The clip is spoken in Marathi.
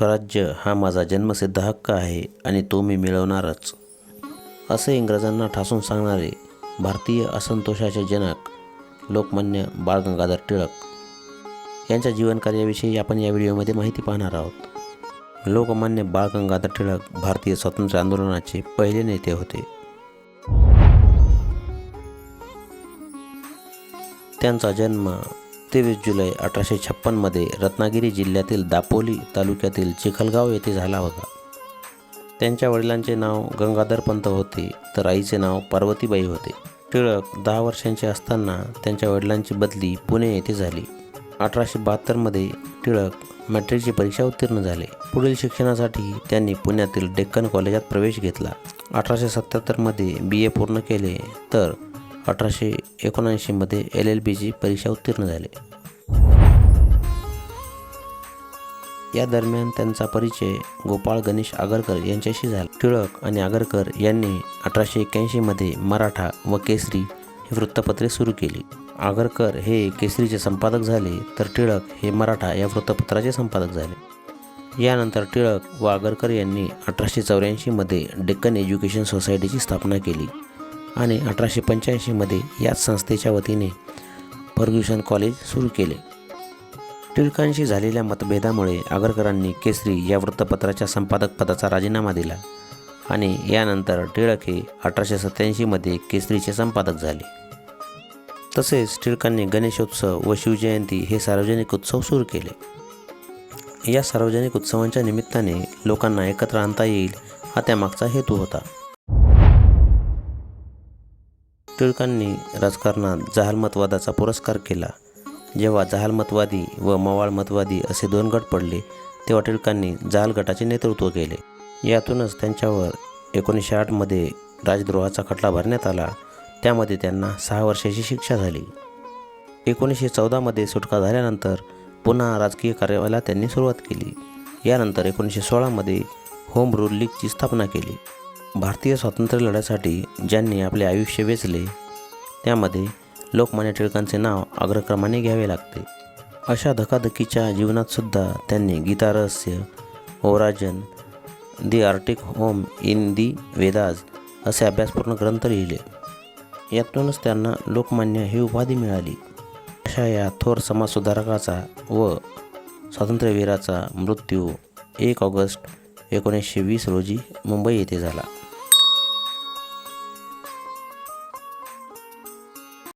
स्वराज्य हा माझा जन्मसिद्ध हक्क आहे आणि तो मी मिळवणारच. असे इंग्रजांना ठासून सांगणारे भारतीय असंतोषाचे जनक लोकमान्य बाळ गंगाधर टिळक यांच्या जीवनकार्याविषयी आपण या व्हिडिओमध्ये माहिती पाहणार आहोत. लोकमान्य बाळ गंगाधर टिळक भारतीय स्वातंत्र्य आंदोलनाचे पहिले नेते होते. त्यांचा जन्म तेवीस जुलै अठराशे छप्पनमध्ये रत्नागिरी जिल्ह्यातील दापोली तालुक्यातील चिखलगाव येथे झाला होता. त्यांच्या वडिलांचे नाव गंगाधर पंत होते तर आईचे नाव पार्वतीबाई होते. टिळक दहा वर्षांचे असताना त्यांच्या वडिलांची बदली पुणे येथे झाली. अठराशे बहात्तरमध्ये टिळक मॅट्रिकची परीक्षा उत्तीर्ण झाले. पुढील शिक्षणासाठी त्यांनी पुण्यातील डेक्कन कॉलेजात प्रवेश घेतला. अठराशे सत्याहत्तरमध्ये बी ए पूर्ण केले तर अठराशे एकोणऐंशीमध्ये एल एल बीची परीक्षा उत्तीर्ण झाले. या दरम्यान त्यांचा परिचय गोपाळ गणेश आगरकर यांच्याशी झाला. टिळक आणि आगरकर यांनी अठराशे एक्क्याऐंशीमध्ये मराठा व केसरी ही वृत्तपत्रे सुरू केली. आगरकर हे केसरीचे संपादक झाले तर टिळक हे मराठा या वृत्तपत्राचे संपादक झाले. यानंतर टिळक व आगरकर यांनी अठराशे चौऱ्याऐंशीमध्ये डेक्कन एज्युकेशन सोसायटीची स्थापना केली. आणि अठराशे पंच्याऐंशीमध्ये याच संस्थेच्या वतीने फर्ग्युसन कॉलेज सुरू केले. टिळकांशी झालेल्या मतभेदामुळे आगरकरांनी केसरी या वृत्तपत्राच्या संपादकपदाचा राजीनामा दिला आणि यानंतर टिळक हे अठराशे सत्याऐंशीमध्ये केसरीचे संपादक झाले. तसेच टिळकांनी गणेशोत्सव व शिवजयंती हे सार्वजनिक उत्सव सुरू केले. या सार्वजनिक उत्सवांच्या निमित्ताने लोकांना एकत्र आणता येईल हा त्यामागचा हेतू होता. टिळकांनी राजकारणात जहालमतवादाचा पुरस्कार केला. जेव्हा जहालमतवादी व मवाळमतवादी असे दोन गट पडले तेव्हा टिळकांनी जहाल गटाचे नेतृत्व केले. यातूनच त्यांच्यावर एकोणीसशे आठमध्ये राजद्रोहाचा खटला भरण्यात आला. त्यामध्ये त्यांना सहा वर्षाची शिक्षा झाली. एकोणीसशे चौदामध्ये सुटका झाल्यानंतर पुन्हा राजकीय कार्याला त्यांनी सुरुवात केली. यानंतर एकोणीसशे सोळामध्ये होम रूल लीगची स्थापना केली. भारतीय स्वातंत्र्य लढ्यासाठी ज्यांनी आपले आयुष्य वेचले त्यामध्ये लोकमान्य टिळकांचे नाव अग्रक्रमाने घ्यावे लागते. अशा धकाधकीच्या जीवनातसुद्धा त्यांनी Gitarahasya Orion the Arctic home in the Vedas असे अभ्यासपूर्ण ग्रंथ लिहिले. यातूनच त्यांना लोकमान्य ही उपाधी मिळाली. अशा या थोर समाजसुधारकाचा व स्वातंत्र्यवीराचा मृत्यू एक ऑगस्ट एकोणीसशे वीस रोजी मुंबई येथे झाला.